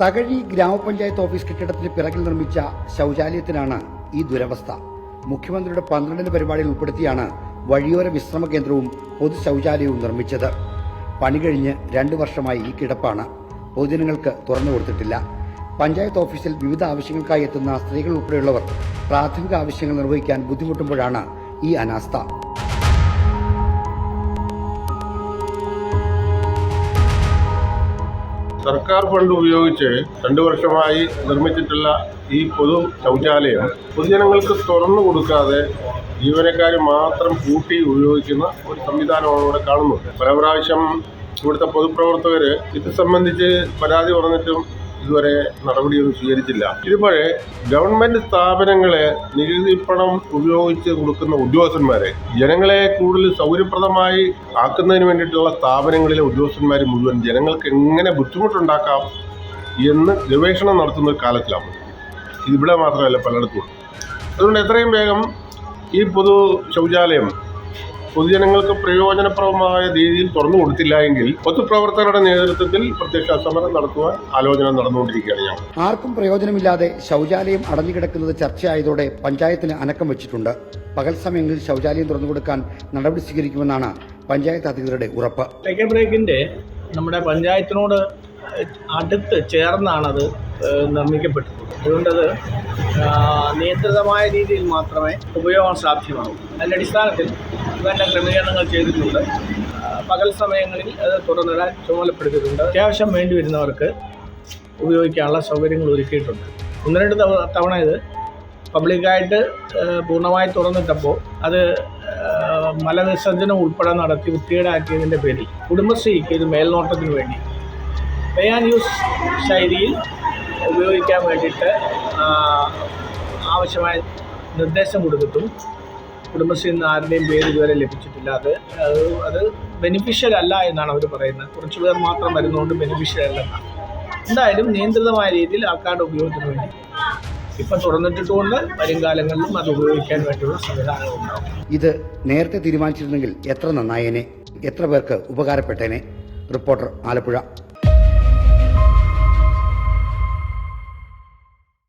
തകഴി ഗ്രാമപഞ്ചായത്ത് ഓഫീസ് കെട്ടിടത്തിന് പിറകിൽ നിർമ്മിച്ച ശൗചാലയത്തിനാണ് ഈ ദുരവസ്ഥ. മുഖ്യമന്ത്രിയുടെ പന്ത്രണ്ടിന് പരിപാടിയിൽ ഉൾപ്പെടുത്തിയാണ് വഴിയോര വിശ്രമ കേന്ദ്രവും പൊതു ശൗചാലയവും നിർമ്മിച്ചത്. പണി കഴിഞ്ഞ് രണ്ടു വർഷമായി ഈ കിടപ്പാണ്. പൊതുജനങ്ങൾക്ക് തുറന്നു കൊടുത്തിട്ടില്ല. പഞ്ചായത്ത് ഓഫീസിൽ വിവിധ ആവശ്യങ്ങൾക്കായി എത്തുന്ന സ്ത്രീകൾ ഉൾപ്പെടെയുള്ളവർ പ്രാഥമിക ആവശ്യങ്ങൾ നിർവഹിക്കാൻ ബുദ്ധിമുട്ടുമ്പോഴാണ് ഈ അനാസ്ഥ. സർക്കാർ ഫണ്ട് ഉപയോഗിച്ച് രണ്ടു വർഷമായി നിർമ്മിച്ചിട്ടുള്ള ഈ പൊതു ശൗചാലയം പൊതുജനങ്ങൾക്ക് തുറന്നു കൊടുക്കാതെ ജീവനക്കാർ മാത്രം കൂട്ടി ഉപയോഗിക്കുന്ന ഒരു സംവിധാനമാണ് ഇവിടെ കാണുന്നത്. പല പ്രാവശ്യം ഇവിടുത്തെ പൊതുപ്രവർത്തകർ ഇത് സംബന്ധിച്ച് പരാതി പറഞ്ഞിട്ടും ഇതുവരെ നടപടിയൊന്നും സ്വീകരിച്ചില്ല. ഇതുപോലെ ഗവൺമെന്റ് സ്ഥാപനങ്ങളെ നികുതി പണം ഉപയോഗിച്ച് കൊടുക്കുന്ന ഉദ്യോഗസ്ഥന്മാരെ ജനങ്ങളെ കൂടുതൽ സൗകര്യപ്രദമായി ആക്കുന്നതിന് വേണ്ടിയിട്ടുള്ള സ്ഥാപനങ്ങളിലെ ഉദ്യോഗസ്ഥന്മാർ മുഴുവൻ ജനങ്ങൾക്ക് എങ്ങനെ ബുദ്ധിമുട്ടുണ്ടാക്കാം എന്ന് ഗവേഷണം നടത്തുന്ന കാലത്തിലാണ്. ഇവിടെ മാത്രമല്ല പലയിടത്തും. അതുകൊണ്ട് എത്രയും വേഗം ഈ പൊതു ശൗചാലയം പൊതുജനങ്ങൾക്ക് പ്രയോജനപ്രദമായ രീതിയിൽ തുറന്നു കൊടുത്തില്ല എങ്കിൽ പൊതുപ്രവർത്തകരുടെ നേതൃത്വത്തിൽ പ്രത്യക്ഷ സമരം നടത്തുവാൻ ആലോചന നടന്നുകൊണ്ടിരിക്കുകയാണ് ഞാൻ ആർക്കും പ്രയോജനമില്ലാതെ ശൗചാലയം അടഞ്ഞുകിടക്കുന്നത് ചർച്ചയായതോടെ പഞ്ചായത്തിന് അനക്കം വെച്ചിട്ടുണ്ട്. പകൽ സമയങ്ങളിൽ ശൗചാലയം തുറന്നു കൊടുക്കാൻ നടപടി സ്വീകരിക്കുമെന്നാണ് പഞ്ചായത്ത് അധികൃതരുടെ ഉറപ്പ്. ടേക്ക് എ നമ്മുടെ പഞ്ചായത്തിനോട് അടുത്ത് ചേർന്നാണത് നിർമ്മിക്കപ്പെട്ടത് നിർമ്മിക്കപ്പെട്ടിട്ടുള്ളത്. അതുകൊണ്ടത് നിയന്ത്രിതമായ രീതിയിൽ മാത്രമേ ഉപയോഗം സാധ്യമാകൂ അതിന്റെ അടിസ്ഥാനത്തിൽ വേണ്ട ക്രമീകരണങ്ങൾ ചെയ്തിട്ടുണ്ട്. പകൽ സമയങ്ങളിൽ അത് തുറന്നിടാൻ ചുമതലപ്പെടുത്തിയിട്ടുണ്ട്. അത്യാവശ്യം വേണ്ടി വരുന്നവർക്ക് ഉപയോഗിക്കാനുള്ള സൗകര്യങ്ങൾ ഒരുക്കിയിട്ടുണ്ട്. ഒന്ന് രണ്ട് തവ- തവണ ഇത് പബ്ലിക്കായിട്ട് പൂർണമായി തുറന്നിട്ടപ്പോൾ അത് മലവിസർജനം ഉൾപ്പെടെ നടത്തി വൃത്തികേടാക്കിയതിന്റെ പേരിൽ കുടുംബശ്രീക്ക് ഇത് മേൽനോട്ടത്തിന് വേണ്ടി പേ ആൻഡ് യൂസ് ശൈലിയിൽ ഉപയോഗിക്കാൻ വേണ്ടിയിട്ട് ആവശ്യമായ നിർദ്ദേശം കൊടുത്തിട്ടും കുടുംബശ്രീയിൽ നിന്ന് ആരുടെയും പേര് ഇതുവരെ ലഭിച്ചിട്ടില്ല. അത് അത് അത് ബെനിഫിഷ്യൽ അല്ല എന്നാണ് അവർ പറയുന്നത്. കുറച്ച് പേർ മാത്രം വരുന്നതുകൊണ്ട് ബെനിഫിഷ്യൽ അല്ലെന്നാണ് എന്തായാലും നിയന്ത്രിതമായ രീതിയിൽ ആൾക്കാരുടെ ഉപയോഗത്തിന് വേണ്ടി ഇപ്പം തുറന്നിട്ടിട്ടുകൊണ്ട് വരും കാലങ്ങളിലും അത് ഉപയോഗിക്കാൻ വേണ്ടിയുള്ള സംവിധാനം ഉണ്ടാവും. ഇത് നേരത്തെ തീരുമാനിച്ചിരുന്നെങ്കിൽ എത്ര നന്നായേനെ എത്ര പേർക്ക് ഉപകാരപ്പെട്ടേനെ? റിപ്പോർട്ടർ ആലപ്പുഴ.